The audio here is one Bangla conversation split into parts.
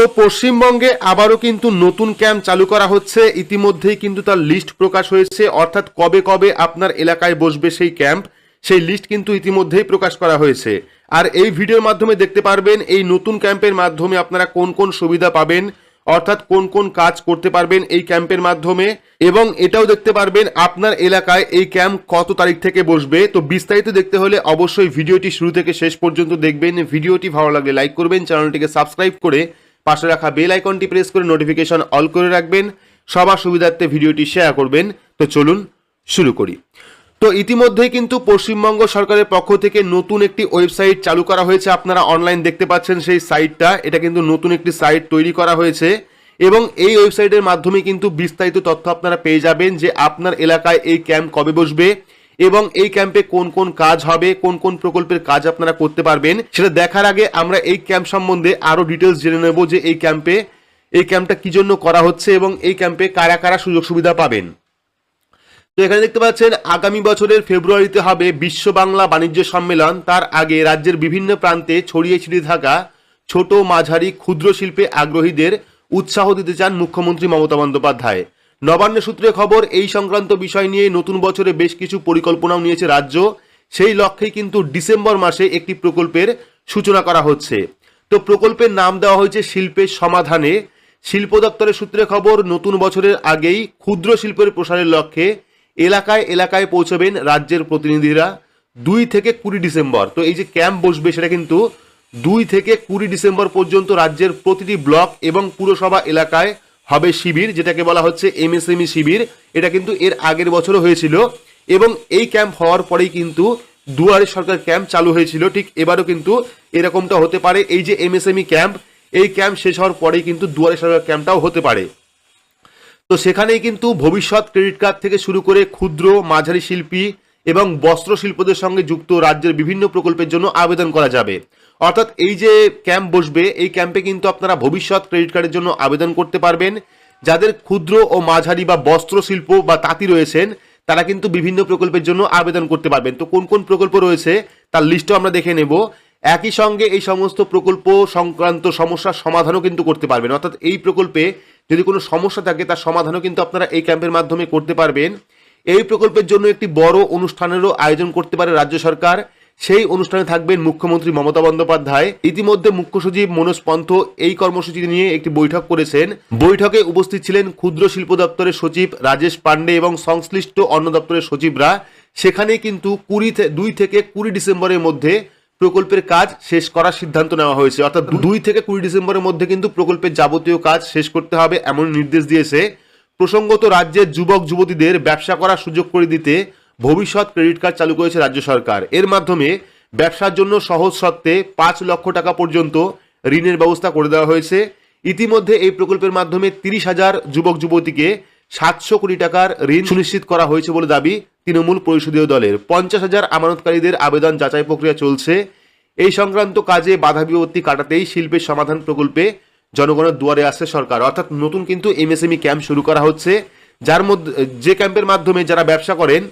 তো পশ্চিমবঙ্গে আবারও কিন্তু নতুন ক্যাম্প চালু করা হচ্ছে। ইতিমধ্যেই কিন্তু তার লিস্ট প্রকাশ হয়েছে। অর্থাৎ কবে কবে আপনার এলাকায় বসবে সেই ক্যাম্প, সেই লিস্ট কিন্তু ইতিমধ্যেই প্রকাশ করা হয়েছে। আর এই ভিডিওর মাধ্যমে দেখতে পারবেন এই নতুন ক্যাম্পের মাধ্যমে আপনারা কোন কোন সুবিধা পাবেন, অর্থাৎ কোন কোন কাজ করতে পারবেন এই ক্যাম্পের মাধ্যমে। এবং এটাও দেখতে পারবেন আপনার এলাকায় এই ক্যাম্প কত তারিখ থেকে বসবে। তো বিস্তারিত দেখতে হলে অবশ্যই ভিডিওটি শুরু থেকে শেষ পর্যন্ত দেখবেন। ভিডিওটি ভালো লাগলে লাইক করবেন, চ্যানেলটিকে সাবস্ক্রাইব করে পাশে রাখা বেল আইকনটি প্রেস করে নোটিফিকেশন অল করে রাখবেন। সবার সুবিধার্থে ভিডিওটি শেয়ার করবেন। তো চলুন শুরু করি। তো ইতিমধ্যেই কিন্তু পশ্চিমবঙ্গ সরকারের পক্ষ থেকে নতুন একটি ওয়েবসাইট চালু করা হয়েছে। আপনারা অনলাইন দেখতে পাচ্ছেন সেই সাইটটা এটা কিন্তু নতুন একটি সাইট তৈরি করা হয়েছে। এবং এই ওয়েবসাইটের মাধ্যমে কিন্তু বিস্তারিত তথ্য আপনারা পেয়ে যাবেন যে আপনার এলাকায় এই ক্যাম্প কবে বসবে। এবং এই ক্যাম্পে কোন কোন কাজ হবে, কোন কোন প্রকল্পের কাজ আপনারা করতে পারবেন, সেটা দেখার আগে আমরা এই ক্যাম্প সম্বন্ধে আরও ডিটেলস জেনে নেব যে এই ক্যাম্পে এই ক্যাম্পটা কি জন্য করা হচ্ছে এবং এই ক্যাম্পে কারা কারা সুযোগ সুবিধা পাবেন। তো এখানে দেখতে পাচ্ছেন, আগামী বছরের ফেব্রুয়ারিতে হবে বিশ্ব বাংলা বাণিজ্য সম্মেলন। তার আগে রাজ্যের বিভিন্ন প্রান্তে ছড়িয়ে ছিটিয়ে থাকা ছোট মাঝারি ক্ষুদ্র শিল্পে আগ্রহীদের উৎসাহ দিতে চান মুখ্যমন্ত্রী মমতা বন্দ্যোপাধ্যায়। নবান্ন সূত্রে খবর, এই সংক্রান্ত বিষয় নিয়ে নতুন বছরে বেশ কিছু পরিকল্পনাও নিয়েছে রাজ্য। সেই লক্ষ্যেই কিন্তু ডিসেম্বর মাসে একটি প্রকল্পের সূচনা করা হচ্ছে। তো প্রকল্পের নাম দেওয়া হয়েছে শিল্পের সমাধানে। শিল্প দপ্তরের সূত্রে খবর, নতুন বছরের আগেই ক্ষুদ্র শিল্পের প্রসারের লক্ষ্যে এলাকায় এলাকায় পৌঁছবেন রাজ্যের প্রতিনিধিরা দুই থেকে কুড়ি ডিসেম্বর। তো এই যে ক্যাম্প বসবে সেটা কিন্তু দুই থেকে কুড়ি ডিসেম্বর পর্যন্ত রাজ্যের প্রতিটি ব্লক এবং পুরসভা এলাকায় হবে শিবির, যেটাকে বলা হচ্ছে এমএসএমই শিবির। এটা কিন্তু এর আগের বছরও হয়েছিল এবং এই ক্যাম্প হওয়ার পরেই কিন্তু দুয়ারে সরকার ক্যাম্প চালু হয়েছিল। ঠিক এবারও কিন্তু এরকমটা হতে পারে। এই যে এমএসএমই ক্যাম্প, এই ক্যাম্প শেষ হওয়ার পরেই কিন্তু দুয়ারে সরকার ক্যাম্পটাও হতে পারে। তো সেখানেই কিন্তু ভবিষ্যৎ ক্রেডিট কার্ড থেকে শুরু করে ক্ষুদ্র মাঝারি শিল্পী এবং বস্ত্র শিল্পদের সঙ্গে যুক্ত রাজ্যের বিভিন্ন প্রকল্পের জন্য আবেদন করা যাবে। অর্থাৎ এই যে ক্যাম্প বসবে, এই ক্যাম্পে কিন্তু আপনারা ভবিষ্যৎ ক্রেডিট কার্ডের জন্য আবেদন করতে পারবেন। যাদের ক্ষুদ্র ও মাঝারি বা বস্ত্র শিল্প বা তাঁতি রয়েছেন, তারা কিন্তু বিভিন্ন প্রকল্পের জন্য আবেদন করতে পারবেন। তো কোন কোন প্রকল্প রয়েছে, তার লিস্টও আমরা দেখে নেব। একই সঙ্গে এই সমস্ত প্রকল্প সংক্রান্ত সমস্যার সমাধানও কিন্তু করতে পারবেন। অর্থাৎ এই প্রকল্পে যদি কোনো সমস্যা থাকে, তার সমাধানও কিন্তু আপনারা এই ক্যাম্পের মাধ্যমে করতে পারবেন। এই প্রকল্পের জন্য একটি বড় অনুষ্ঠানেরও আয়োজন করতে পারে রাজ্য সরকার। সেই অনুষ্ঠানে থাকবেন মুখ্যমন্ত্রী মমতা বন্দ্যোপাধ্যায়। ইতিমধ্যে মুখ্য সচিব মনোজ পন্থ এই কর্মসূচি নিয়ে একটি বৈঠক করেছেন। বৈঠকে উপস্থিত ছিলেন ক্ষুদ্র শিল্প দপ্তরের সচিব রাজেশ পান্ডে এবং সংশ্লিষ্ট অন্য দপ্তরের সচিবরা। সেখানে কিন্তু কুড়ি দুই থেকে কুড়ি ডিসেম্বরের মধ্যে প্রকল্পের কাজ শেষ করার সিদ্ধান্ত নেওয়া হয়েছে। অর্থাৎ দুই থেকে কুড়ি ডিসেম্বরের মধ্যে কিন্তু প্রকল্পের যাবতীয় কাজ শেষ করতে হবে এমন নির্দেশ দিয়েছে। প্রসঙ্গত রাজ্যের যুবক, যুবতীদের ব্যবসা করার সুযোগ করে দিতে ভবিষ্যৎ ক্রেডিট কার্ড চালু করেছে রাজ্য সরকার। এর মাধ্যমে ব্যবসার জন্য সহজ সত্ত্বে পাঁচ লক্ষ টাকা পর্যন্ত ঋণের ব্যবস্থা করে দেওয়া হয়েছে। ইতিমধ্যে এই প্রকল্পের মাধ্যমে তিরিশ হাজার যুবক, যুবতীকে সাতশো কোটি টাকার ঋণ সুনিশ্চিত করা হয়েছে বলে দাবি তৃণমূল পরিষদীয় দলের। পঞ্চাশ হাজার আমানতকারীদের আবেদন যাচাই প্রক্রিয়া চলছে। এই সংক্রান্ত কাজে বাধা বিপত্তি কাটাতেই শিল্পের সমাধান প্রকল্পে জনগণের দুয়ারে আসছে সরকার। অর্থাৎ নতুন কিন্তু এমএসএমই ক্যাম্প শুরু করা হচ্ছে। যার মধ্যে যে ক্যাম্পের মাধ্যমে যারা ব্যবসা করেন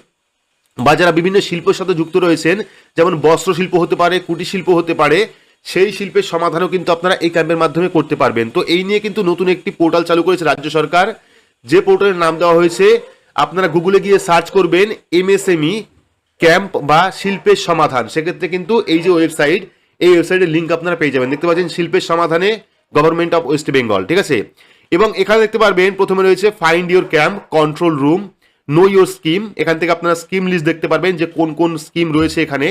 বা যারা বিভিন্ন শিল্পের সাথে যুক্ত রয়েছেন, যেমন বস্ত্র শিল্প হতে পারে, কুটির শিল্প হতে পারে, সেই শিল্পের সমাধানও কিন্তু আপনারা এই ক্যাম্পের মাধ্যমে করতে পারবেন। তো এই নিয়ে কিন্তু নতুন একটি পোর্টাল চালু করেছে রাজ্য সরকার। যে পোর্টালের নাম দেওয়া হয়েছে, আপনারা গুগলে গিয়ে সার্চ করবেন এমএসএমই ক্যাম্প বা শিল্পের সমাধান। সেক্ষেত্রে কিন্তু এই যে ওয়েবসাইট এই ওয়েবসাইটের লিঙ্ক আপনারা পেয়ে যাবেন। দেখতে পাচ্ছেন শিল্পের সমাধানে গভর্নমেন্ট অফ ওয়েস্ট বেঙ্গল, ঠিক আছে? এবং এখানে দেখতে পারবেন প্রথমে রয়েছে find your camp control room know your scheme এখান থেকে আপনারা স্কিম লিস্ট দেখতে পারবেন যে কোন কোন স্কিম রয়েছে এখানে।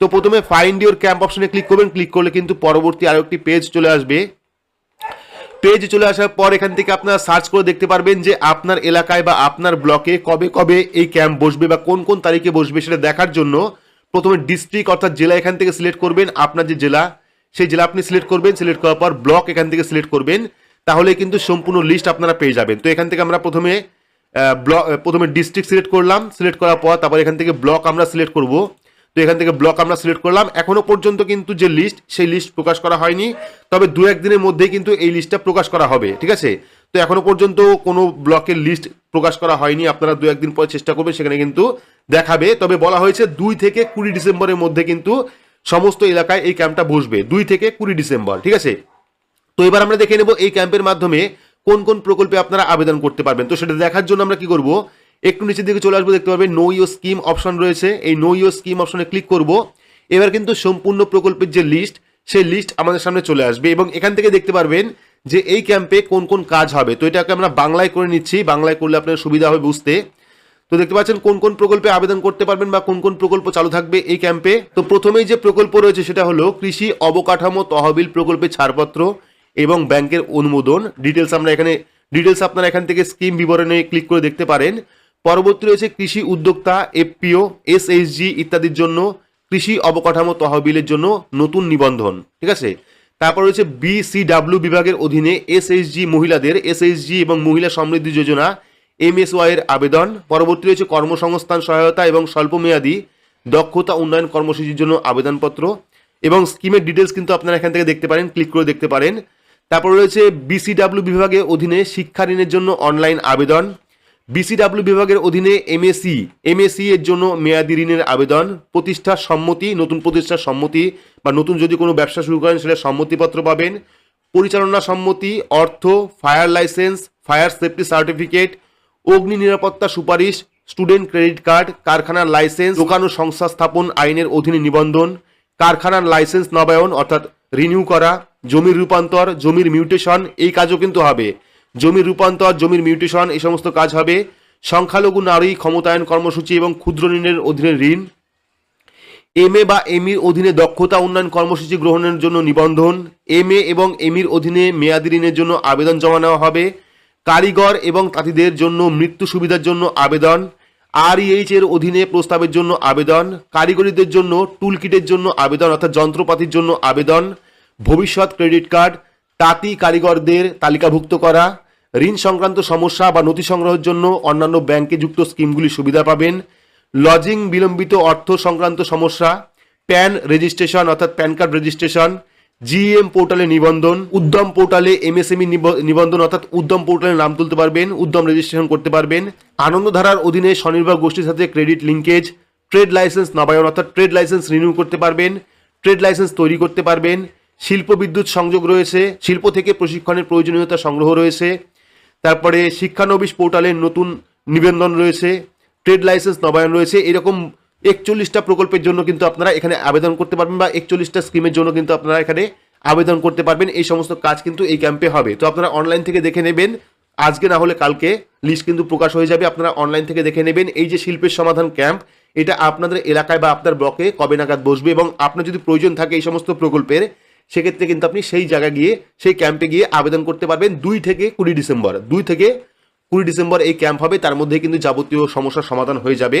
তো প্রথমে ফাইন্ড ইউর ক্যাম্প অপশনে ক্লিক করবেন। ক্লিক করলে কিন্তু পরবর্তী আরও একটি পেজ চলে আসবে। পেজ চলে আসার পর এখান থেকে আপনারা সার্চ করে দেখতে পারবেন যে আপনার এলাকায় বা আপনার ব্লকে কবে কবে এই ক্যাম্প বসবে বা কোন কোন তারিখে বসবে সেটা দেখার জন্য প্রথমে ডিস্ট্রিক্ট অর্থাৎ জেলা এখান থেকে সিলেক্ট করবেন। আপনার যে জেলা সেই জেলা আপনি সিলেক্ট করবেন সিলেক্ট করার পর ব্লক এখান থেকে সিলেক্ট করবেন, তাহলে কিন্তু সম্পূর্ণ লিস্ট আপনারা পেয়ে যাবেন। তো এখান থেকে আমরা প্রথমে ব্লক প্রথমে ডিস্ট্রিক্ট সিলেক্ট করলাম সিলেক্ট করার পর তারপর এখান থেকে ব্লক আমরা সিলেক্ট করব। তো এখান থেকে ব্লক আমরা সিলেক্ট করলাম। এখনও পর্যন্ত কিন্তু যে লিস্ট সেই লিস্ট প্রকাশ করা হয়নি। তবে দু একদিনের মধ্যেই কিন্তু এই লিস্টটা প্রকাশ করা হবে, ঠিক আছে? তো এখনও পর্যন্ত কোনো ব্লকের লিস্ট প্রকাশ করা হয়নি। আপনারা দু একদিন পরে চেষ্টা করবেন, সেখানে কিন্তু দেখাবে। তবে বলা হয়েছে দুই থেকে কুড়ি ডিসেম্বরের মধ্যে কিন্তু সমস্ত এলাকায় এই ক্যাম্পটা বসবে, দুই থেকে কুড়ি ডিসেম্বর, ঠিক আছে? তো এবার আমরা দেখে নেব এই ক্যাম্পের মাধ্যমে কোন কোন প্রকল্পে আপনারা আবেদন করতে পারবেন। তো সেটা দেখার জন্য আমরা কি করব? একটু নিচের দিকে চলে আসব, দেখতে পারবেন নো ইউ স্কিম অপশন রয়েছে। এই নো ইউ স্কিম অপশনে ক্লিক করব। এবার কিন্তু সম্পূর্ণ প্রকল্পের যে লিস্ট সেই লিস্ট আমাদের সামনে চলে আসবে এবং এখান থেকে দেখতে পারবেন যে এই ক্যাম্পে কোন কোন কাজ হবে। তো এটাকে আমরা বাংলায় করে নিচ্ছি। বাংলায় করলে আপনার সুবিধা হবে বুঝতে। তো দেখতে পাচ্ছেন কোন কোন প্রকল্পে আবেদন করতে পারবেন বা কোন কোন প্রকল্প চালু থাকবে এই ক্যাম্পে। তো প্রথমেই যে প্রকল্প রয়েছে সেটা হলো কৃষি অবকাঠামো তহবিল প্রকল্পে ছাড়পত্র এবং ব্যাংকের অনুমোদন। ডিটেলস আমরা এখানে ডিটেলস আপনারা এখান থেকে স্কিম বিবরণে ক্লিক করে দেখতে পারেন। পরবর্তী রয়েছে কৃষি উদ্যোক্তা, এফপিও, এসএইচজি ইত্যাদির জন্য কৃষি অবকাঠামো তহবিলের জন্য নতুন নিবন্ধন, ঠিক আছে? তারপর রয়েছে বিসিডাব্লিউ বিভাগের অধীনে এসএইচজি মহিলাদের, এসএইচজি এবং মহিলা সমৃদ্ধি যোজনা এমএসওয়াই এর আবেদন। পরবর্তী রয়েছে কর্মসংস্থান সহায়তা এবং স্বল্পমেয়াদী দক্ষতা উন্নয়ন কর্মসূচির জন্য আবেদনপত্র এবং স্কিমের ডিটেলস কিন্তু আপনারা এখান থেকে দেখতে পারেন, ক্লিক করে দেখতে পারেন। তারপর রয়েছে বিসিডাব্লিউ বিভাগের অধীনে শিক্ষা ঋণের জন্য অনলাইন আবেদন। বিসিডাব্লিউ বিভাগের অধীনে এমএসি এমএসি এর জন্য মেয়াদি ঋণের আবেদন প্রতিষ্ঠার সম্মতি, নতুন প্রতিষ্ঠার সম্মতি বা নতুন যদি কোনো ব্যবসা শুরু করেন সেটা সম্মতিপত্র পাবেন। পরিচালনা সম্মতি, অর্থ, fire licence, fire safety certificate অগ্নি নিরাপত্তা সুপারিশ, স্টুডেন্ট ক্রেডিট কার্ড, কারখানার লাইসেন্স, দোকান ও সংস্থা স্থাপন আইনের অধীনে নিবন্ধন, কারখানার লাইসেন্স নবায়ন অর্থাৎ রিনিউ করা, জমির রূপান্তর, জমির মিউটেশন, এই কাজও কিন্তু হবে। জমির রূপান্তর, জমির মিউটেশন, এই সমস্ত কাজ হবে। সংখ্যালঘু নারী ক্ষমতায়ন কর্মসূচি এবং ক্ষুদ্র ঋণের অধীনে ঋণ। এম এ বা এমির অধীনে দক্ষতা উন্নয়ন কর্মসূচি গ্রহণের জন্য নিবন্ধন। এম এ এবং এমির অধীনে মেয়াদি ঋণের জন্য আবেদন জমা নেওয়া হবে। কারিগর এবং তাঁতিদের জন্য মৃত্যু সুবিধার জন্য আবেদন আর এর অধীনে প্রস্তাবের জন্য আবেদন, কারিগরিদের জন্য টুল কিটের জন্য আবেদন অর্থাৎ যন্ত্রপাতির জন্য আবেদন, ভবিষ্যৎ ক্রেডিট কার্ড, তাঁতি কারিগরদের তালিকাভুক্ত করা, ঋণ সংক্রান্ত সমস্যা বা নথি সংগ্রহের জন্য অন্যান্য ব্যাংকে যুক্ত স্কিমগুলি সুবিধা পাবেন, লজিং বিলম্বিত অর্থ সংক্রান্ত সমস্যা, প্যান রেজিস্ট্রেশন অর্থাৎ প্যান কার্ড রেজিস্ট্রেশন জিএম পোর্টালে নিবন্ধন, উদ্যম পোর্টালে এমএসএমই নিবন্ধন অর্থাৎ উদ্যম পোর্টালে নাম তুলতে পারবেন, উদ্যম রেজিস্ট্রেশন করতে পারবেন। আনন্দধারার অধীনে স্বনির্ভর গোষ্ঠীর সাথে ক্রেডিট লিঙ্কেজ, ট্রেড লাইসেন্স নবায়ন অর্থাৎ ট্রেড লাইসেন্স রিনিউ করতে পারবেন, ট্রেড লাইসেন্স তৈরি করতে পারবেন, শিল্প বিদ্যুৎ সংযোগ রয়েছে, শিল্প থেকে প্রশিক্ষণের প্রয়োজনীয়তা সংগ্রহ রয়েছে, তারপরে শিক্ষানবিশ পোর্টালের নতুন নিবন্ধন রয়েছে, ট্রেড লাইসেন্স নবায়ন রয়েছে, এরকম একচল্লিশটা প্রকল্পের জন্য কিন্তু আপনারা এখানে আবেদন করতে পারবেন বা একচল্লিশটা স্কিমের জন্য কিন্তু আপনারা এখানে আবেদন করতে পারবেন। এই সমস্ত কাজ কিন্তু এই ক্যাম্পে হবে। তো আপনারা অনলাইন থেকে দেখে নেবেন। আজকে না হলে কালকে লিস্ট কিন্তু প্রকাশ হয়ে যাবে। আপনারা অনলাইন থেকে দেখে নেবেন। এই যে শিল্পের সমাধান ক্যাম্প এটা আপনাদের এলাকায় বা আপনার ব্লকে কবে নাগাদ বসবে এবং আপনার যদি প্রয়োজন থাকে এই সমস্ত প্রকল্পের, সেক্ষেত্রে কিন্তু আপনি সেই জায়গায় গিয়ে, সেই ক্যাম্পে গিয়ে আবেদন করতে পারবেন। দুই থেকে কুড়ি ডিসেম্বর, দুই থেকে কুড়ি ডিসেম্বর এই ক্যাম্প হবে। তার মধ্যে কিন্তু যাবতীয় সমস্যার সমাধান হয়ে যাবে।